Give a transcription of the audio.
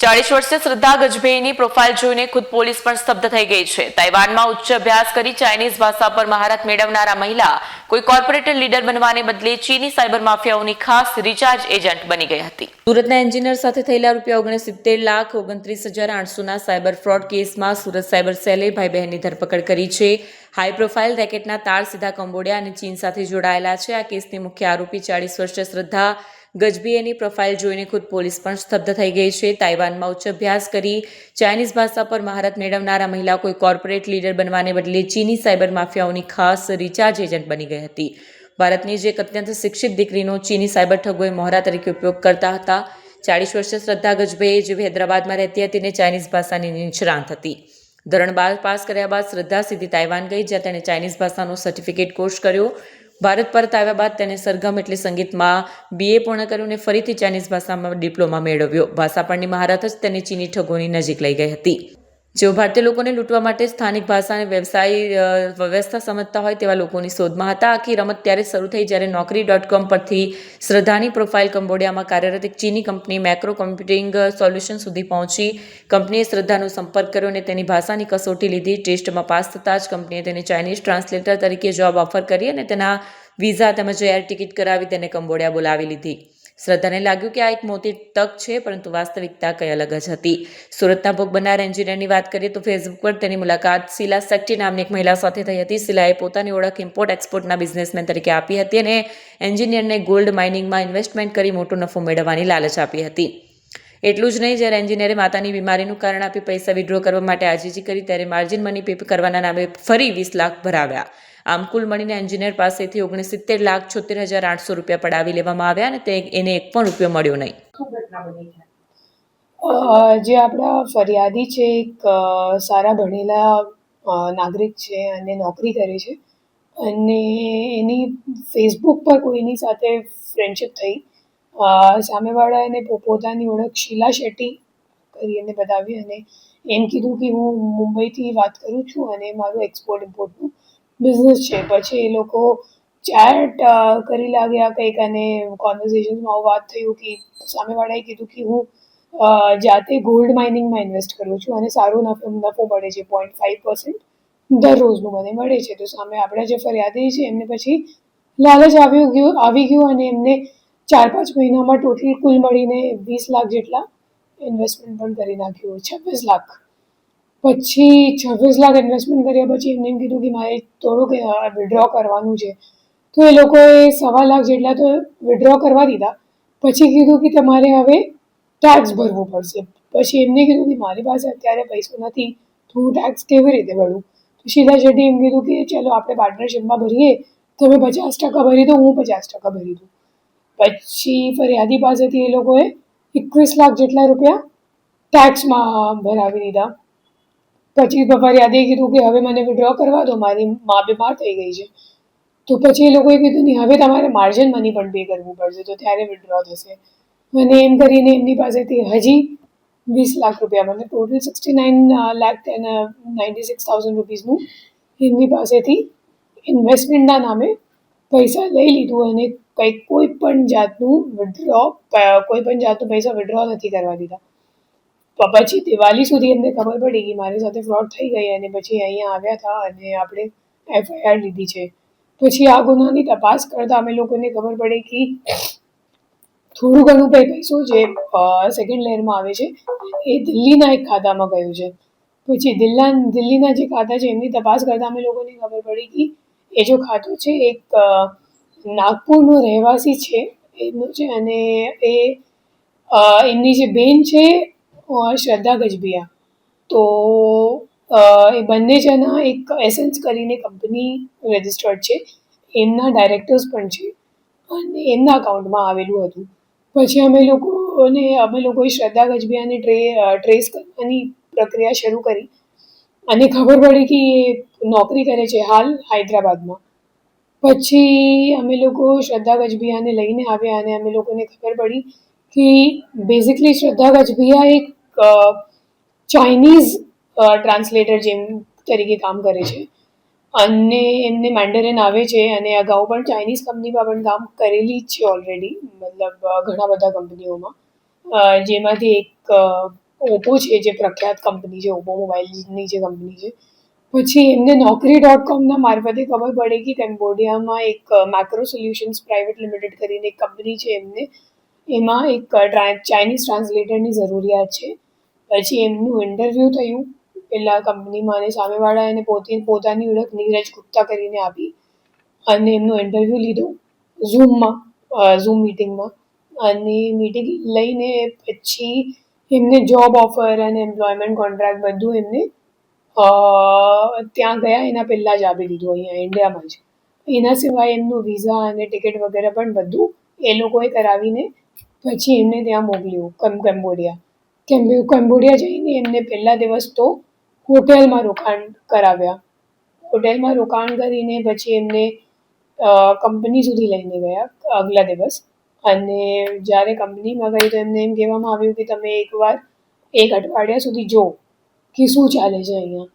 ચાળીસ વર્ષે શ્રદ્ધા ગજભેની પ્રોફાઇલ જોઈને ખુદ પોલીસ પણ સ્તબ્ધ થઈ ગઈ છે. તાઇવાનમાં ઉચ્ચ અભ્યાસ કરી ચાઇનીઝ ભાષા પર મહારત મેળવનારા મહિલા કોઈ કોર્પોરેટર લીડર બનવાને બદલે ચીની સાયબર માફિયાઓની ખાસ રિચાર્જ એજન્ટ બની ગઈ હતી. સુરતના એન્જિનિયર સાથે થયેલા રૂપિયા ઓગણસિત્તેર લાખ ઓગણત્રીસ હજાર આઠસોના સાયબર ફ્રોડ કેસમાં સુરત સાયબર સેલે ભાઈ બહેનની ધરપકડ કરી છે. હાઈ પ્રોફાઇલ રેકેટના તાર સીધા કંબોડિયા અને ચીન સાથે જોડાયેલા છે. આ કેસની મુખ્ય આરોપી ચાળીસ વર્ષીય શ્રદ્ધા ગજબીએની પ્રોફાઇલ જોઈને ખુદ પોલીસ પણ સ્તબ્ધ થઈ ગઈ છે. તાઇવાનમાં ઉચ્ચ અભ્યાસ કરી ચાઇનીઝ ભાષા પર મહારત મેળવનારા મહિલા કોઈ કોર્પોરેટ લીડર બનવાને બદલે ચીની સાયબર માફિયાઓની ખાસ રિચાર્જ એજન્ટ બની ગઈ હતી. ભારતની જે એક અત્યંત શિક્ષિત દીકરીનો ચીની સાયબર ઠગોએ મોહરા તરીકે ઉપયોગ કરતા હતા. ચાળીસ વર્ષે શ્રદ્ધા ગજબે જેવી હૈદરાબાદમાં રહેતી હતી તેને ચાઇનીઝ ભાષાની નિષ્ણાંત હતી. ધોરણ બાર પાસ કર્યા બાદ શ્રદ્ધા સીધી તાઇવાન ગઈ, જ્યાં તેણે ચાઇનીઝ ભાષાનો સર્ટિફિકેટ કોર્સ કર્યો. ભારત પરત આવ્યા બાદ તેને સરગમ એટલે સંગીતમાં બીએ પૂર્ણ કર્યું અને ફરીથી ચાઇનીઝ ભાષામાં ડિપ્લોમા મેળવ્યો. ભાષા પરની મહારથ જ તેને ચીની ઠગોની નજીક લઈ ગઈ હતી. જેઓ ભારતીય લોકોને લૂંટવા માટે સ્થાનિક ભાષા અને વ્યવસાય વ્યવસ્થા સમજતા હોય તેવા લોકોની શોધમાં હતા. આખી રમત ત્યારે શરૂ થઈ જ્યારે નોકરી ડોટ કોમ પરથી શ્રદ્ધાની પ્રોફાઇલ કંબોડિયામાં કાર્યરત એક ચીની કંપની મેક્રો કોમ્પ્યુટિંગ સોલ્યુશન સુધી પહોંચી. કંપનીએ શ્રદ્ધાનો સંપર્ક કર્યો અને તેની ભાષાની કસોટી લીધી. ટેસ્ટમાં પાસ થતાં જ કંપનીએ તેને ચાઇનીઝ ટ્રાન્સલેટર તરીકે જોબ ઓફર કરી અને તેના વિઝા તેમજ એર ટિકિટ કરાવી તેને કંબોડિયા બોલાવી લીધી. શ્રદ્ધાને લાગ્યું કે આ એક મોટી તક છે, પરંતુ વાસ્તવિકતા કંઈ અલગ જ હતી. સુરતના ભોગ બનનાર એન્જિનિયરની વાત કરીએ તો ફેસબુક પર તેની મુલાકાત શીલા શેટ્ટી નામની એક મહિલા સાથે થઈ હતી. શીલાએ પોતાની ઓળખ ઇમ્પોર્ટ એક્સપોર્ટના બિઝનેસમેન તરીકે આપી હતી અને એન્જિનિયરને ગોલ્ડ માઇનિંગમાં ઇન્વેસ્ટમેન્ટ કરી મોટો નફો મેળવવાની લાલચ આપી હતી. એટલું જ નહીં, જ્યારે એન્જિનિયરે માતાની બીમારીનું કારણ આપી પૈસા વિડ્રો કરવા માટે આજીજી કરી, ત્યારે માર્જિન મની પે કરવાના નામે ફરી વીસ લાખ ભરાવ્યા. આમ કુલ મળીને એન્જિનિયર પાસેથી ઓગણસિત્તેર લાખ છોતેર હજાર આઠસો રૂપિયા પડાવી લેવામાં આવ્યા અને તે એને એક પણ રૂપિયો મળ્યો નહીં. જે આપણા ફરિયાદી છે, એક સારા ભણેલા નાગરિક છે અને નોકરી કરે છે અને એની ફેસબુક પર કોઈની સાથે ફ્રેન્ડશિપ થઈ. સામેવાળા એને પોતાની ઓળખ શીલા શેટ્ટી કરી એને બતાવી અને એમ કીધું કે હું મુંબઈથી વાત કરું છું અને મારું એક્સપોર્ટ ઇમ્પોર્ટનું બિઝનેસ છે. પછી એ લોકો ચેટ કરી લાગ્યા કંઈક અને કોન્વર્ઝેશનમાં આવું વાત થયું કે, સામેવાળાએ કીધું કે હું જાતે ગોલ્ડ માઇનિંગમાં ઇન્વેસ્ટ કરું છું અને સારો નફો નફો મળે છે. પોઈન્ટ ફાઇવ પર્સન્ટ દરરોજનું મને મળે છે. તો સામે આપણા જે ફરિયાદી છે, એમને પછી લાલચ આવી ગયું આવી ગયું અને એમને ચાર પાંચ મહિનામાં ટોટલ કુલ મળીને વીસ લાખ જેટલા ઇન્વેસ્ટમેન્ટ પણ કરી નાખ્યું. છવ્વીસ લાખ. પછી છવ્વીસ લાખ ઇન્વેસ્ટમેન્ટ કર્યા પછી એમને એમ કીધું કે મારે થોડુંક વિડ્રો કરવાનું છે. તો એ લોકોએ સવા લાખ જેટલા તો વિડ્રો કરવા દીધા. પછી કીધું કે તમારે હવે ટેક્સ ભરવું પડશે. પછી એમને કીધું કે મારી પાસે અત્યારે પૈસો નથી, તો હું ટેક્સ કેવી રીતે ભરું? તો શીલા શેટ્ટી એમ કીધું કે, ચલો, આપણે પાર્ટનરશિપમાં ભરીએ. તમે પચાસ ટકા ભરી દો, હું પચાસ ટકા ભરી દઉં. પછી ફરિયાદી પાસેથી એ લોકોએ એકવીસ લાખ જેટલા રૂપિયા ટેક્સમાં ભરાવી દીધા. પછી ફરિયાદીએ કીધું કે હવે મને વિડ્રો કરવા દો, મારી મા બીમાર થઈ ગઈ છે. તો પછી એ લોકોએ કીધું નહીં હવે તમારે માર્જિન મની પણ પે કરવું પડશે, તો ત્યારે વિડ્રો થશે. અને એમ કરીને એમની પાસેથી હજી વીસ લાખ રૂપિયા, મને total sixty nine lakh ninety six thousand રૂપીઝનું એમની પાસેથી ઇન્વેસ્ટમેન્ટના નામે પૈસા લઈ લીધું અને કંઈ કોઈ પણ જાતનું વિડ્રો કોઈ પણ જાતનું પૈસા વિડ્રો નથી કરવા દીધા. પછી દિવાળી સુધી એમને ખબર પડી કે મારી સાથે ફ્રોડ થઈ ગઈ અને પછી અહીંયા આવ્યા હતા અને આપણે એફઆઈઆર લીધી છે. પછી આ ગુનાની તપાસ કરતાં અમે લોકોને ખબર પડી કે થોડું ઘણું કંઈ પૈસો જે સેકન્ડ લેયરમાં આવે છે, એ દિલ્હીના એક ખાતામાં ગયું છે. પછી દિલ્લા, દિલ્હીના જે ખાતા છે એમની તપાસ કરતાં અમે લોકોને ખબર પડી કે એ જો ખાતું છે, એક નાગપુરનો રહેવાસી છે, એમનું છે અને એ એમની જે બેન છે શ્રદ્ધા ગજબિયા. તો એ બંને જણા એક એસેન્સ કરીને કંપની રજિસ્ટર્ડ છે. એમના ડાયરેક્ટર્સ પણ છે. અને એમના અકાઉન્ટમાં આવેલું હતું. પછી અમે લોકોને, અમે લોકોએ શ્રદ્ધા ગજબિયાને ટ્રે ટ્રેસ કરવાની પ્રક્રિયા શરૂ કરી. અને ખબર પડી કે એ નોકરી કરે છે હાલ હૈદરાબાદમાં. પછી અમે લોકો શ્રદ્ધા ગજબિયાને લઈને આવ્યા અને અમે લોકોને ખબર પડી કે બેઝિકલી શ્રદ્ધા ગજબિયા એક ચાઇનીઝ ટ્રાન્સલેટર જેમ તરીકે કામ કરે છે. અને એમને મેન્ડરિન આવે છે અને અગાઉ પણ ચાઇનીઝ કંપનીમાં પણ કામ કરેલી જ છે ઓલરેડી મતલબ ઘણા બધા કંપનીઓમાં જેમાંથી એક ઓપ્પો છે જે પ્રખ્યાત કંપની છે ઓપ્પો મોબાઈલની જે કંપની છે. પછી એમને નોકરી ડોટ કોમના મારફતે ખબર પડે કે કેમ્બોડિયામાં એક મેક્રો સોલ્યુશન્સ પ્રાઇવેટ લિમિટેડ કરીને એક કંપની છે એમને. એમાં એક ચાઇનીઝ ટ્રાન્સલેટરની જરૂરિયાત છે. પછી એમનું ઇન્ટરવ્યૂ થયું. પેલા કંપનીમાં અને સામેવાળા એને પોતે, પોતાની ઓળખ નીરજ ગુપ્તા કરીને આપી. અને એમનું ઇન્ટરવ્યૂ લીધું ઝૂમમાં ઝૂમ મિટિંગમાં અને મિટિંગ લઈને પછી એમને જોબ ઓફર અને એમ્પ્લોયમેન્ટ કોન્ટ્રાક્ટ બધું એમને ત્યાં ગયા. એના પહેલાં જ આપી દીધું અહીંયા ઇન્ડિયામાં જ. એના સિવાય એમનું વિઝા અને ટિકિટ વગેરે પણ બધું એ લોકોએ કરાવીને પછી એમને ત્યાં મોકલ્યું, કમ કંબોડિયા કેમ કંબોડિયા જઈને એમને પહેલા દિવસ તો હોટેલમાં રોકાણ કરાવ્યા. હોટેલમાં રોકાણ કરીને પછી એમને કંપની સુધી લઈને ગયા આગલા દિવસ. અને જ્યારે કંપનીમાં ગઈ તો એમને એમ કહેવામાં આવ્યું કે તમે એકવાર એક અઠવાડિયા સુધી જો કે શું ચાલે છે અહીંયા.